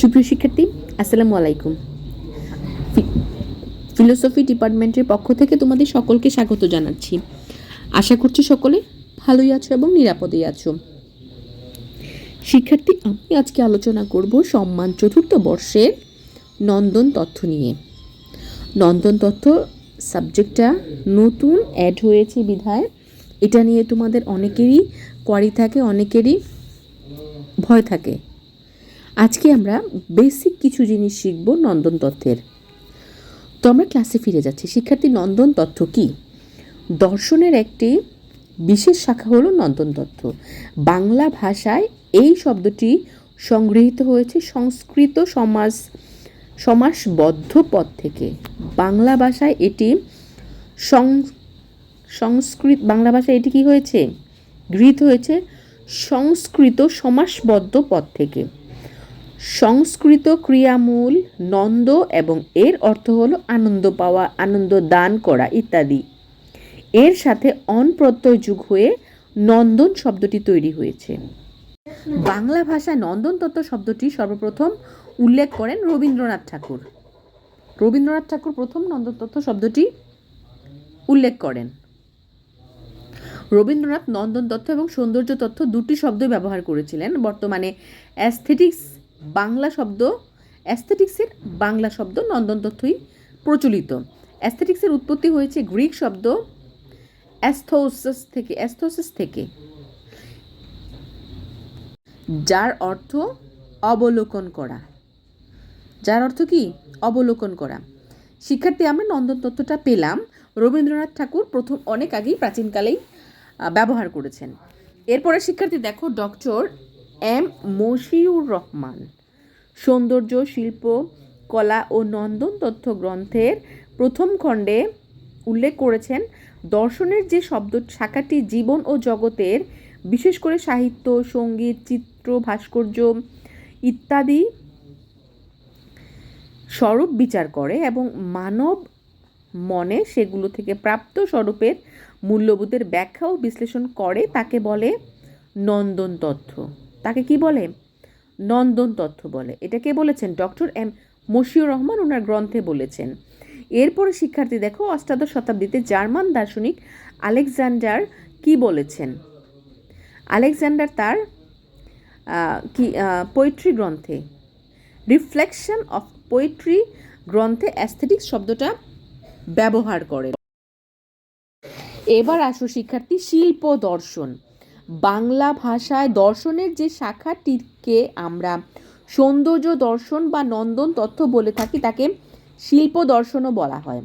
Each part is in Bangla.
সুপ্রিয় শিক্ষার্থী, আসসালামু আলাইকুম। ফিলোসফি ডিপার্টমেন্টের পক্ষ থেকে তোমাদের সকলকে স্বাগত জানাচ্ছি। আশা করছি সকলে ভালোই আছো এবং নিরাপদেই আছো। শিক্ষার্থী, আমি আজকে আলোচনা করব সম্মান চতুর্থ বর্ষের নন্দন তথ্য নিয়ে। নন্দন তথ্য সাবজেক্টটা নতুন অ্যাড হয়েছে বিধায়। এটা নিয়ে তোমাদের অনেকেরই কোয়ারি থাকে, অনেকেরই ভয় থাকে। আজকে আমরা বেসিক কিছু জিনিস শিখব নন্দন তত্ত্বের। তো আমরা ক্লাসে ফিরে যাচ্ছি। শিক্ষার্থী নন্দন তত্ত্ব কি? দর্শনের একটি বিশেষ শাখা হলো নন্দন তত্ত্ব। বাংলা ভাষায় এই শব্দটি সংগৃহীত হয়েছে সংস্কৃত সমাজ, সমাসবদ্ধ পদ থেকে। বাংলা ভাষায় এটি সংস্কৃত, বাংলা ভাষায় এটি কি হয়েছে? গৃহীত হয়েছে সংস্কৃত সমাসবদ্ধ পদ থেকে। সংস্কৃত ক্রিয়ামূল, নন্দ এবং এর অর্থ হলো আনন্দ পাওয়া, আনন্দ দান করা ইত্যাদি। এর সাথে অন প্রত্যয় যুগ হয়ে নন্দন শব্দটি তৈরি হয়েছে। বাংলা ভাষায় নন্দন তত্ত্ব শব্দটি সর্বপ্রথম উল্লেখ করেন রবীন্দ্রনাথ ঠাকুর। রবীন্দ্রনাথ ঠাকুর প্রথম নন্দন তত্ত্ব শব্দটি উল্লেখ করেন। রবীন্দ্রনাথ নন্দন তত্ত্ব এবং সৌন্দর্য তত্ত্ব দুটি শব্দ ব্যবহার করেছিলেন। বর্তমানে অ্যাস্থেটিক্স বাংলা শব্দ অ্যাস্থেটিক্সের বাংলা শব্দ নন্দন তত্ত্বই প্রচলিত। অ্যাস্থেটিক্সের উৎপত্তি হয়েছে গ্রিক শব্দ অ্যাস্থোসিস থেকে অ্যাস্থোসিস থেকে, যার অর্থ অবলোকন করা। যার অর্থ কি? অবলোকন করা। শিক্ষার্থী, আমরা নন্দন তত্ত্বটা পেলাম। রবীন্দ্রনাথ ঠাকুর প্রথম অনেক আগেই প্রাচীনকালেই ব্যবহার করেছেন। এরপরে শিক্ষার্থী, দেখো ডক্টর এম মশিউর রহমান। সৌন্দর্য, শিল্প, কলা ও নন্দন তথ্য গ্রন্থের প্রথম খণ্ডে উল্লেখ করেছেন, দর্শনের যে শব্দ, শাখাটি জীবন ও জগতের, বিশেষ করে সাহিত্য, সংগীত, চিত্র, ভাস্কর্য ইত্যাদি স্বরূপ বিচার করে এবং মানব মনে সেগুলো থেকে প্রাপ্ত স্বরূপের মূল্যবোধের ব্যাখ্যা ও বিশ্লেষণ করে, তাকে বলে নন্দন তথ্য। তাকে কি বলে? নন্দন তথ্য বলে। এটা কে বলেছেন? ডক্টর এম মশিউর রহমান ওনার গ্রন্থে বলেছেন। এরপরে শিক্ষার্থী, দেখো, অষ্টাদশ শতাব্দীতে জার্মান দার্শনিক আলেকজান্ডার কি বলেছেন? আলেকজান্ডার তার কি পোয়েট্রি গ্রন্থে। রিফ্লেকশন অফ পোয়েট্রি গ্রন্থে অ্যাস্থেটিক্স শব্দটা ব্যবহার করে। এবার আসো শিক্ষার্থী, শিল্প দর্শন। বাংলা ভাষায় দর্শনের যে শাখাটিকে আমরা সৌন্দর্য দর্শন বা নন্দন তথ্য বলে থাকি, তাকে শিল্প দর্শনও বলা হয়।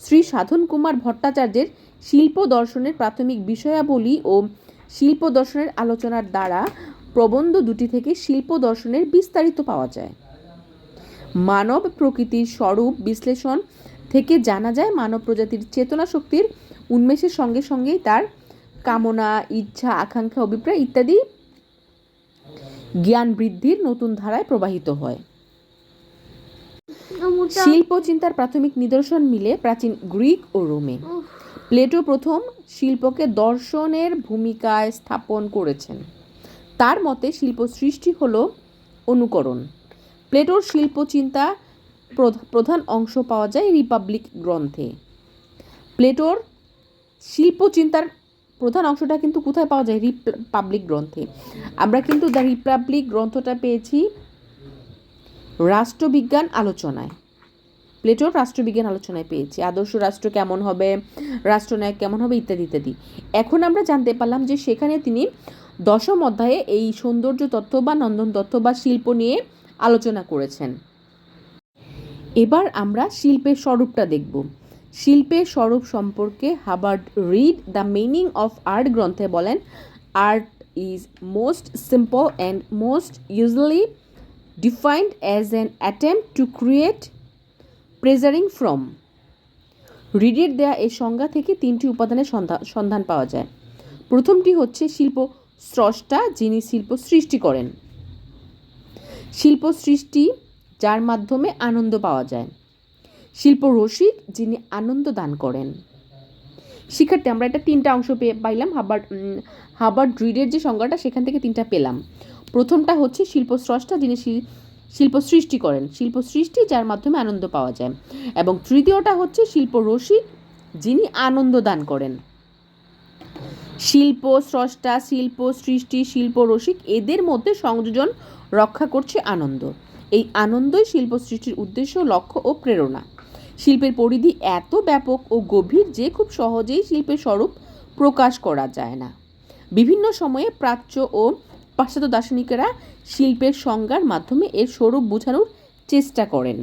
শ্রী সাধন কুমার ভট্টাচার্যের শিল্প দর্শনের প্রাথমিক বিষয়াবলী ও শিল্প দর্শনের আলোচনার দ্বারা প্রবন্ধ দুটি থেকে শিল্প দর্শনের বিস্তারিত পাওয়া যায়। মানব প্রকৃতির স্বরূপ বিশ্লেষণ থেকে জানা যায়, মানব প্রজাতির চেতনা শক্তির উন্মেষের সঙ্গে সঙ্গেই তার কামনা ইচ্ছা আকাঙ্ক্ষা অভিপ্রায় ইত্যাদি জ্ঞান বৃদ্ধির নতুন ধারায় প্রবাহিত হয়। শিল্প চিন্তার প্রাথমিক নিদর্শন মিলে প্রাচীন গ্রিক ও রোমে। প্লেটো প্রথম শিল্পকে দর্শনের ভূমিকায় স্থাপন করেছেন। তার মতে শিল্প সৃষ্টি হল অনুকরণ। প্লেটোর শিল্প চিন্তা প্রধ- প্রধান অংশ পাওয়া যায় রিপাবলিক গ্রন্থে। প্লেটোর শিল্প চিন্তার প্রধান অংশটা কিন্তু কোথায় পাওয়া যায়? রিপাবলিক গ্রন্থে। আমরা কিন্তু দ্য রিপাবলিক গ্রন্থটা পেয়েছি রাষ্ট্রবিজ্ঞান আলোচনায়। প্লেটোর রাষ্ট্রবিজ্ঞান আলোচনায় পেয়েছি। আদর্শ রাষ্ট্র কেমন হবে? রাষ্ট্রনায়ক কেমন হবে? ইত্যাদি ইত্যাদি। এখন আমরা জানতে পারলাম যে সেখানে তিনি দশম অধ্যায়ে এই সৌন্দর্য তত্ত্ব বা নন্দন তত্ত্ব বা শিল্প নিয়ে আলোচনা করেছেন। এবার আমরা শিল্পের স্বরূপটা দেখব। শিল্পের স্বরূপ সম্পর্কে Herbert Read the meaning of art গ্রন্থে বলেন, art is most simple and most usually defined as an attempt to create pleasuring form. রিডের দেয়া এই সংজ্ঞা থেকে তিনটি উপাদানের সন্ধান সন্ধান পাওয়া যায়। প্রথমটি হচ্ছে শিল্প স্রষ্টা যিনি শিল্প সৃষ্টি করেন। শিল্প সৃষ্টি যার মাধ্যমে আনন্দ পাওয়া যায়। শিল্প রসিক যিনি আনন্দ দান করেন। শিক্ষার্থী আমরা এটা তিনটা অংশ পেয়ে পাইলাম। হাবার্ড উম, হাবার্ড রিডের যে সংজ্ঞাটা সেখান থেকে তিনটা পেলাম। প্রথমটা হচ্ছে শিল্প স্রষ্টা যিনি শিল- শিল্প সৃষ্টি করেন। শিল্প সৃষ্টি যার মাধ্যমে আনন্দ পাওয়া যায়। এবং তৃতীয়টা হচ্ছে শিল্প রসিক যিনি আনন্দ দান করেন। শিল্প স্রষ্টা শিল্প সৃষ্টি শিল্প রসিক এদের মধ্যে সংযোজন রক্ষা করছে আনন্দ। এই আনন্দই শিল্প সৃষ্টির উদ্দেশ্য লক্ষ্য ও প্রেরণা। শিল্পের পরিধি এত ব্যাপক ও গভীর যে খুব সহজেই শিল্পের স্বরূপ প্রকাশ করা যায় না। বিভিন্ন সময়ে প্রাচ্য ও পাশ্চাত্য দার্শনিকেরা শিল্পের সংজ্ঞার মাধ্যমে এর স্বরূপ বোঝানোর চেষ্টা করেন।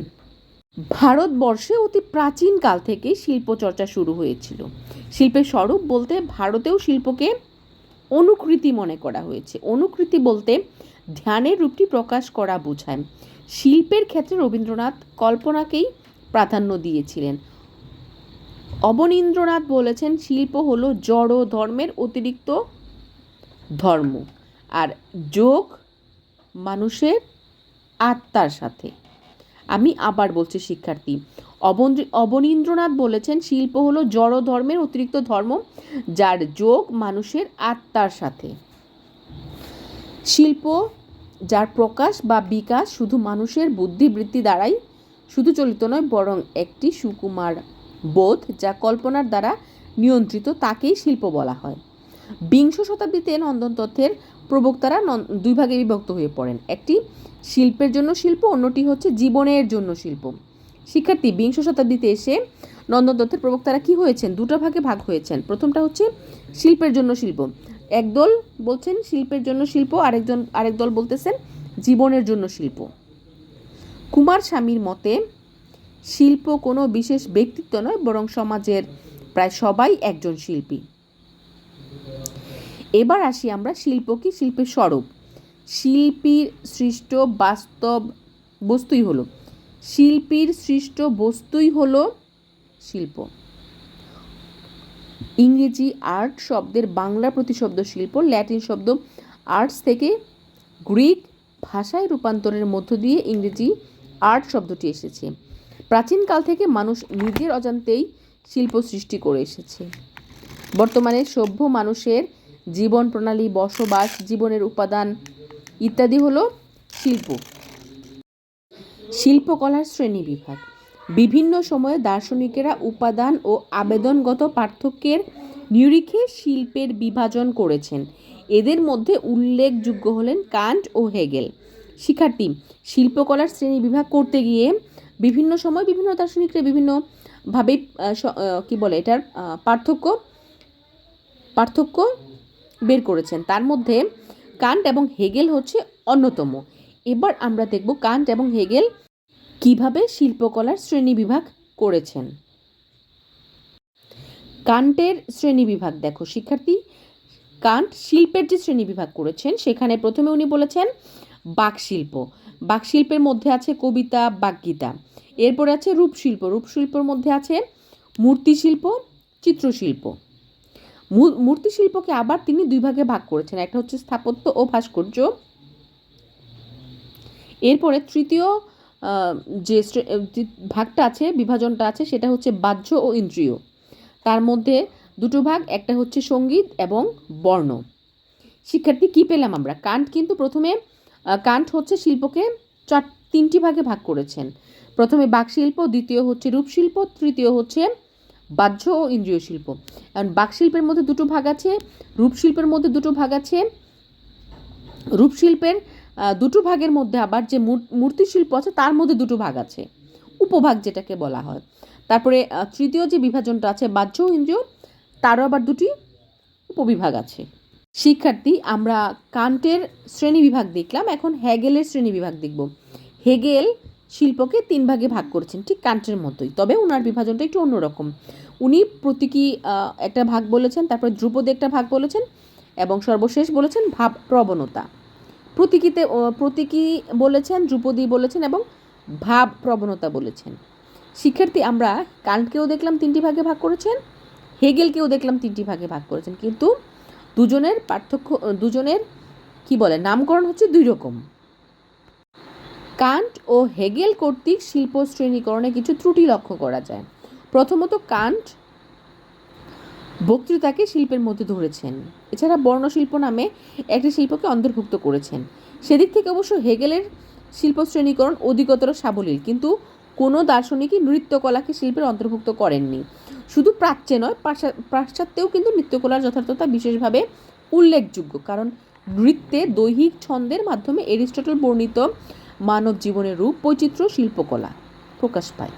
ভারতবর্ষে অতি প্রাচীন কাল থেকে শিল্প চর্চা শুরু হয়েছিল। শিল্পের স্বরূপ বলতে ভারতেও শিল্পকে অনুকৃতি মনে করা হয়েছে। অনুকৃতি বলতে ধ্যানের রূপটি প্রকাশ করা বোঝায়। শিল্পের ক্ষেত্রে রবীন্দ্রনাথ কল্পনাকেই প্রাধান্য দিয়েছিলেন। অবনীন্দ্রনাথ বলেছেন, শিল্প হলো জড় ধর্মের অতিরিক্ত ধর্ম আর যোগ মানুষের আত্মার সাথে। আমি আবার বলছি, শিক্ষার্থী অবন- অবনীন্দ্রনাথ বলেছেন, শিল্প হলো জড় ধর্মের অতিরিক্ত ধর্ম যার যোগ মানুষের আত্মার সাথে। শিল্প যার প্রকাশ বা বিকাশ শুধু মানুষের বুদ্ধিবৃত্তি দ্বারাই শুধু চলিত নয়, বরং একটি সুকুমার বোধ যা কল্পনার দ্বারা নিয়ন্ত্রিত তাকেই শিল্প বলা হয়। বিংশ শতাব্দীতে নন্দন তত্ত্বের প্রবক্তারা দুই ভাগে বিভক্ত হয়ে পড়েন। একটি শিল্পের জন্য শিল্প, অন্যটি হচ্ছে জীবনের জন্য শিল্প। শিক্ষার্থী, বিংশ শতাব্দীতে এসে নন্দন তত্ত্বের প্রবক্তারা কি হয়েছেন? দুটো ভাগে ভাগ হয়েছেন। প্রথমটা হচ্ছে শিল্পের জন্য শিল্প। একদল বলছেন, শিল্পের জন্য শিল্প, আরেকজন, আরেক দল বলতেছেন, জীবনের জন্য শিল্প। কুমার স্বামীর মতে, শিল্প কোনো বিশেষ ব্যক্তিত্ব নয়, বরং সমাজের প্রায় সবাই একজন শিল্পী। এবার আসি আমরা শিল্প কি? শিল্পের স্বরূপ। শিল্পীর সৃষ্ট বাস্তব বস্তুই হলো, শিল্পীর সৃষ্ট বস্তুই হলো শিল্প। ইংরেজি আর্ট শব্দের বাংলা প্রতিশব্দ শিল্প, ল্যাটিন শব্দ আর্টস থেকে গ্রিক ভাষায় রূপান্তরের মধ্য দিয়ে ইংরেজি আর্ট শব্দটি এসেছে। প্রাচীনকাল থেকে মানুষ নিজের অজান্তেই শিল্প সৃষ্টি করে এসেছে। বর্তমানে সভ্য মানুষের জীবন প্রণালী, বসবাস, জীবনের উপাদান ইত্যাদি হলো শিল্প। শিল্পকলার শ্রেণি বিভাগ। বিভিন্ন সময়ে দার্শনিকেরা উপাদান ও আবেদনগত পার্থক্যের নিরিখে শিল্পের বিভাজন করেছেন। এদের মধ্যে উল্লেখযোগ্য হলেন কান্ট ও হেগেল। শিক্ষার্থী। শিল্পকলার শ্রেণি বিভাগ করতে গিয়ে বিভিন্ন সময় বিভিন্ন দার্শনিকরা বিভিন্নভাবে কি বলে এটার পার্থক্য পার্থক্য বের করেছেন। তার মধ্যে কান্ট এবং হেগেল হচ্ছে অন্যতম। এবার আমরা দেখব কান্ট এবং হেগেল কীভাবে শিল্পকলার শ্রেণি বিভাগ করেছেন। কান্টের শ্রেণি বিভাগ দেখো, শিক্ষার্থী কান্ট শিল্পের যে শ্রেণি বিভাগ করেছেন, সেখানে প্রথমে উনি বলেছেন বাকশিল্প। বাকশিল্পের মধ্যে আছে কবিতা, বাকগীতা। এরপরে আছে রূপশিল্প। রূপশিল্পের মধ্যে আছে মূর্তিশিল্প, চিত্রশিল্প। মূর্তিশিল্পকে আবার তিনি দুই ভাগে ভাগ করেছেন। একটা হচ্ছে স্থাপত্য ও ভাস্কর্য। এরপরে তৃতীয় যে ভাগটা আছে, বিভাজনটা আছে, সেটা হচ্ছে বাহ্য ও ইন্দ্রিয়। তার মধ্যে দুটো ভাগ, একটা হচ্ছে সংগীত এবং বর্ণ। শিক্ষার্থী কি পেলাম আমরা? কান্ট কিন্তু প্রথমে কান্ট হচ্ছে শিল্পকে চার, তিনটি ভাগে ভাগ করেছেন। প্রথমে বাকশিল্প, দ্বিতীয় হচ্ছে রূপশিল্প, তৃতীয় হচ্ছে বাহ্য ও ইন্দ্রিয় শিল্প। কারণ বাকশিল্পের মধ্যে দুটো ভাগ আছে, রূপশিল্পের মধ্যে দুটো ভাগ আছে, রূপশিল্পের দুটো ভাগের মধ্যে আবার যে মূর- মূর্তিশিল্প আছে, তার মধ্যে দুটো ভাগ আছে। উপভাগ যেটাকে বলা হয়। তারপরে তৃতীয় যে বিভাজনটা আছে বাহ্য ও ইন্দ্রিয়, তারও আবার দুটি উপবিভাগ আছে। শিক্ষার্থী, আমরা কান্টের শ্রেণি বিভাগ দেখলাম, এখন হেগেলের শ্রেণি বিভাগ দেখব। হেগেল শিল্পকে তিন ভাগে ভাগ করেছেন, ঠিক কান্টের মতোই, তবে ওনার বিভাজনটা একটু অন্যরকম। উনি প্রতীকী একটা ভাগ বলেছেন, তারপর ধ্রুপদী একটা ভাগ বলেছেন, এবং সর্বশেষ বলেছেন ভাব প্রবণতা। প্রতীকীতে প্রতীকী বলেছেন, ধ্রুপদী বলেছেন, এবং ভাব প্রবণতা বলেছেন। শিক্ষার্থী, আমরা কান্টকেও দেখলাম তিনটি ভাগে ভাগ করেছেন, হেগেলকেও দেখলাম তিনটি ভাগে ভাগ করেছেন, কিন্তু দুজনের পার্থক্য দুজনের, কি বলে, নামকরণ হচ্ছে দুই রকম। কান্ট ও হেগেল কর্তৃক শিল্প শ্রেণীকরণে কিছু ত্রুটি লক্ষ্য করা যায়। প্রথমত, কান্ট বক্তৃতাকে শিল্পের মধ্যে ধরেছেন। এছাড়া বর্ণশিল্প নামে একটি শিল্পকে অন্তর্ভুক্ত করেছেন। সেদিক থেকে অবশ্য হেগেলের শিল্প শ্রেণীকরণ অধিকতর সাবলীল, কিন্তু কোনো দার্শনিকই নৃত্যকলাকে শিল্পের অন্তর্ভুক্ত করেননি। শুধু প্রাচ্যে নয় পাশ্চাত্যেও কিন্তু নৃত্যকলার যথার্থতা বিশেষভাবে উল্লেখযোগ্য। কারণ নৃত্যে দৈহিক ছন্দের মাধ্যমে এরিস্টটল বর্ণিত মানব জীবনের রূপ, বৈচিত্র্য, শিল্পকলা প্রকাশ পায়।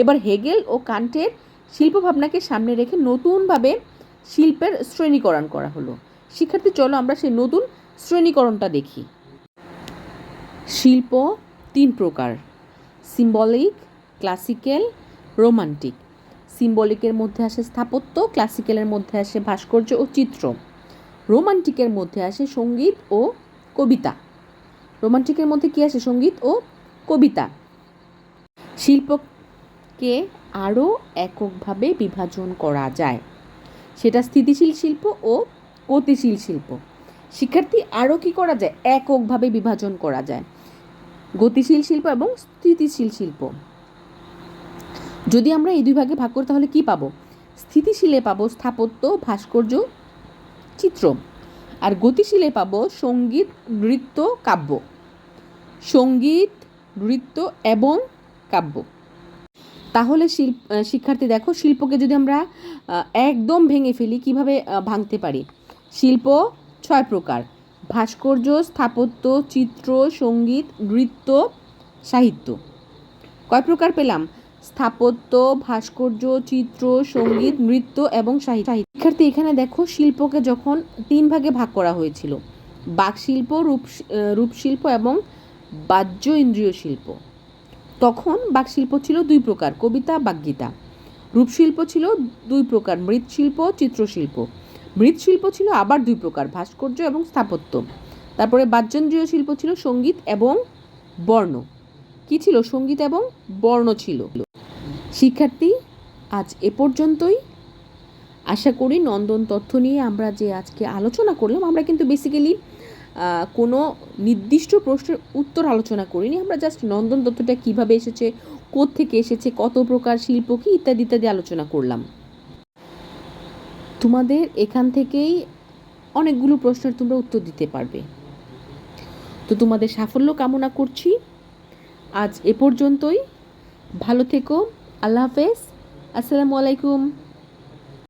এবার হেগেল ও কান্টের শিল্পভাবনাকে সামনে রেখে নতুনভাবে শিল্পের শ্রেণীকরণ করা হলো। শিক্ষার্থী, চলো আমরা সেই নতুন শ্রেণীকরণটা দেখি। শিল্প, তিন প্রকার। সিম্বলিক ক্লাসিক্যাল রোমান্টিক সিম্বলিকের মধ্যে আসে স্থাপত্য ক্লাসিক্যালের মধ্যে আসে ভাস্কর্য ও চিত্র. রোমান্টিকের মধ্যে আসে সংগীত ও কবিতা. রোমান্টিকের মধ্যে কি আসে? সংগীত ও কবিতা. শিল্পকে আরও এককভাবে বিভাজন করা যায়। সেটা স্থিতিশীল শিল্প ও গতিশীল শিল্প। শিক্ষার্থী আরও কি করা যায়? এককভাবে বিভাজন করা যায়। গতিশীল শিল্প এবং স্থিতিশীল শিল্প। যদি আমরা এই দুই ভাগে ভাগ করি, তাহলে কি পাবো? স্থিতিশীলে পাবো স্থাপত্য, ভাস্কর্য, চিত্র। আর গতিশীলে পাবো সংগীত, নৃত্য, কাব্য। সংগীত, নৃত্য এবং কাব্য। তাহলে শিল্প শিক্ষার্থী দেখো, শিল্পকে যদি আমরা একদম ভেঙে ফেলি, কীভাবে ভাঙতে পারি? শিল্প ছয় প্রকার। ভাস্কর্য, স্থাপত্য, চিত্র, সংগীত, নৃত্য, সাহিত্য। কয় প্রকার পেলাম? স্থাপত্য, ভাস্কর্য, চিত্র, সংগীত, নৃত্য এবং সাহিত্য। শিক্ষার্থী, এখানে দেখো শিল্পকে যখন তিন ভাগে ভাগ করা হয়েছিল। বাকশিল্প, রূপ রূপশিল্প এবং বাহ্য ইন্দ্রিয় শিল্প। তখন বাকশিল্প ছিল দুই প্রকার, কবিতা বাগ্গীতা রূপশিল্প ছিল দুই প্রকার, মৃৎশিল্প, চিত্রশিল্প। মৃৎশিল্প ছিল আবার দুই প্রকার, ভাস্কর্য এবং স্থাপত্য। তারপরে বাহ্যেন্দ্রীয় শিল্প ছিল সংগীত এবং বর্ণ। কি ছিল? সংগীত এবং বর্ণ ছিল। শিক্ষার্থী, আজ এ পর্যন্তই। আশা করি নন্দন তথ্য নিয়ে আমরা যে আজকে আলোচনা করলাম, আমরা কিন্তু বেসিক্যালি কোনো নির্দিষ্ট প্রশ্নের উত্তর আলোচনা করিনি। আমরা জাস্ট নন্দন তথ্যটা কীভাবে এসেছে থেকে এসেছে, কত প্রকার শিল্প কী, ইত্যাদি ইত্যাদি আলোচনা করলাম। তোমাদের এখান থেকেই অনেকগুলো প্রশ্নের তোমরা উত্তর দিতে পারবে। তো তোমাদের সাফল্য কামনা করছি। আজ এ পর্যন্তই। ভালো থেকো। আল্লাহ হাফেজ। আসসালামু আলাইকুম।